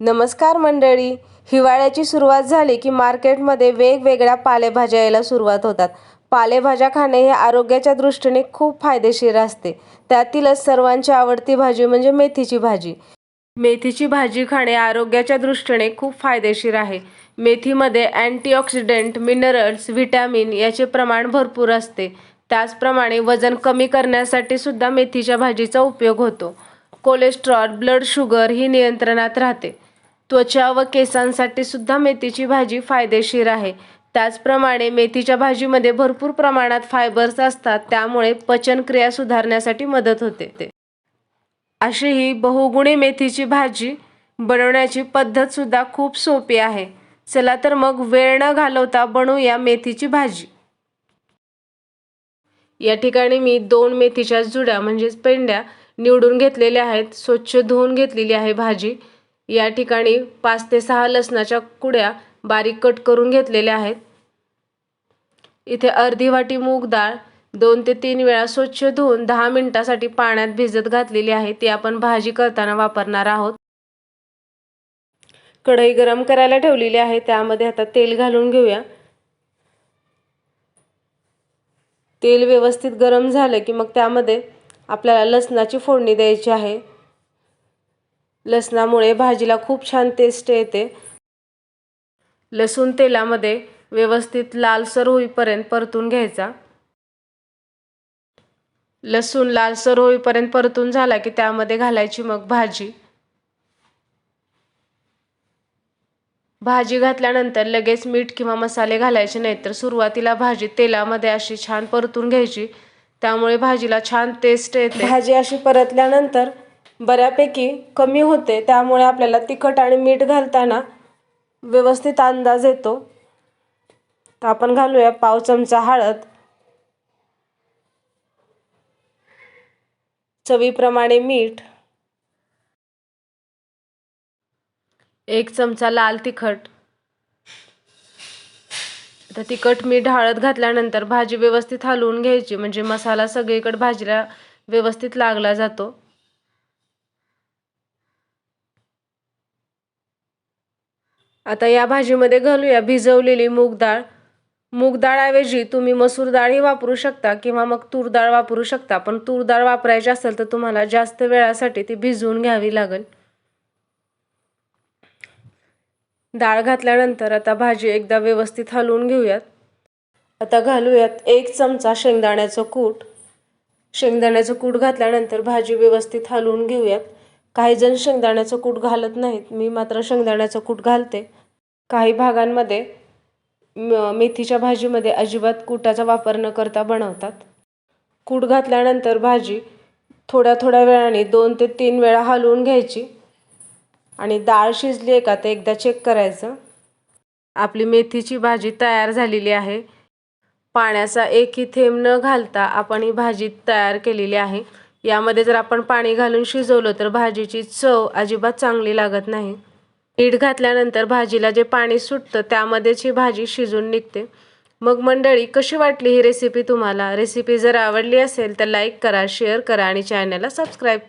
नमस्कार मंडळी. हिवाळ्याची सुरुवात झाली की मार्केटमध्ये वेगवेगळ्या पालेभाज्या यायला सुरुवात होतात. पालेभाज्या खाणे हे आरोग्याच्या दृष्टीने खूप फायदेशीर असते. त्यातीलच सर्वांची आवडती भाजी म्हणजे मेथीची भाजी. मेथीची भाजी खाणे आरोग्याच्या दृष्टीने खूप फायदेशीर आहे. मेथीमध्ये अँटीऑक्सिडेंट मिनरल्स व्हिटॅमिन याचे प्रमाण भरपूर असते. त्याचप्रमाणे वजन कमी करण्यासाठी सुद्धा मेथीच्या भाजीचा उपयोग होतो. कोलेस्ट्रॉल ब्लड शुगर ही नियंत्रणात राहते. त्वचा व केसांसाठी सुद्धा मेथीची भाजी फायदेशीर आहे. त्याचप्रमाणे मेथीच्या भाजीमध्ये भरपूर प्रमाणात फायबर्स असतात त्यामुळे पचनक्रिया सुधारण्यासाठी मदत होते ते. अशी ही बहुगुणी मेथीची भाजी बनवण्याची पद्धतसुद्धा खूप सोपी आहे. चला तर मग वेळ न घालवता बनवूया मेथीची भाजी. या ठिकाणी मी दोन मेथीच्या जुड्या म्हणजेच पेंड्या निवडून घेतलेले आहेत स्वच्छ धुवून घेतलेली आहे भाजी. या ठिकाणी पाच ते सहा लसणाच्या कुड्या बारीक कट करून घेतलेल्या आहेत. इथे अर्धी वाटी मूग डाळ दोन ते तीन वेळा स्वच्छ धुवून दहा मिनिटासाठी पाण्यात भिजत घातलेली आहे. ती आपण भाजी करताना वापरणार आहोत. कढई गरम करायला ठेवलेली आहे. त्यामध्ये आता तेल घालून घेऊया. तेल व्यवस्थित गरम झालं की मग त्यामध्ये आपल्याला लसणाची फोडणी द्यायची आहे. लसणामुळे भाजीला खूप छान टेस्ट येते. लसूण तेलामध्ये व्यवस्थित लालसर होईपर्यंत परतून घ्यायचा. लसूण लालसर होईपर्यंत परतून झाला की त्यामध्ये घालायची मग भाजी. भाजी घातल्यानंतर लगेच मीठ किंवा मसाले घालायचे नाहीत तर सुरुवातीला भाजी तेलामध्ये अशी छान परतून घ्यायची. त्यामुळे भाजीला छान टेस्ट येते. भाजी अशी परतल्यानंतर बऱ्यापैकी कमी होते त्यामुळे आपल्याला तिखट आणि मीठ घालताना व्यवस्थित अंदाज येतो. तर आपण घालूया पाव चमचा हळद. चवीप्रमाणे मीठ. एक चमचा लाल तिखट. आता तिखट मीठ हळद घातल्यानंतर भाजी व्यवस्थित हलवून घ्यायची. म्हणजे मसाला सगळीकडे भाजीला व्यवस्थित लागला जातो. आता या भाजीमध्ये घालूया भिजवलेली मूग डाळ. मूग डाळऐवजी तुम्ही मसूर डाळही वापरू शकता किंवा मग तूर डाळ वापरू शकता. पण तूर डाळ वापरायची असेल तर तुम्हाला जास्त वेळासाठी ती भिजवून घ्यावी लागेल. डाळ घातल्यानंतर आता भाजी एकदा व्यवस्थित हलवून घेऊयात. आता घालूयात एक चमचा शेंगदाण्याचं कूट. शेंगदाण्याचं कूट घातल्यानंतर भाजी व्यवस्थित हलवून घेऊयात. काही जण शेंगदाण्याचं कूट घालत नाहीत. मी मात्र शेंगदाण्याचं कूट घालते. काही भागांमध्ये मेथीच्या भाजीमध्ये अजिबात कुटाचा वापर न करता बनवतात. कूट घातल्यानंतर भाजी थोड्या थोड्या वेळाने दोन ते तीन वेळा हलवून घ्यायची. आणि डाळ शिजली आहे का ते एकदा चेक करायचं. आपली मेथीची भाजी तयार झालेली आहे. पाण्याचा एकही थेंब न घालता आपण ही भाजी तयार केलेली आहे. यामध्ये जर आपण पाणी घालून शिजवलं तर भाजीची चव अजिबात चांगली लागत नाही. मीठ घातल्यानंतर भाजीला जे पाणी सुटतं त्यामध्येच ही भाजी शिजून निघते. मग मंडळी कशी वाटली ही रेसिपी तुम्हाला? रेसिपी जर आवडली असेल तर लाईक करा शेअर करा आणि चॅनलला सबस्क्राईब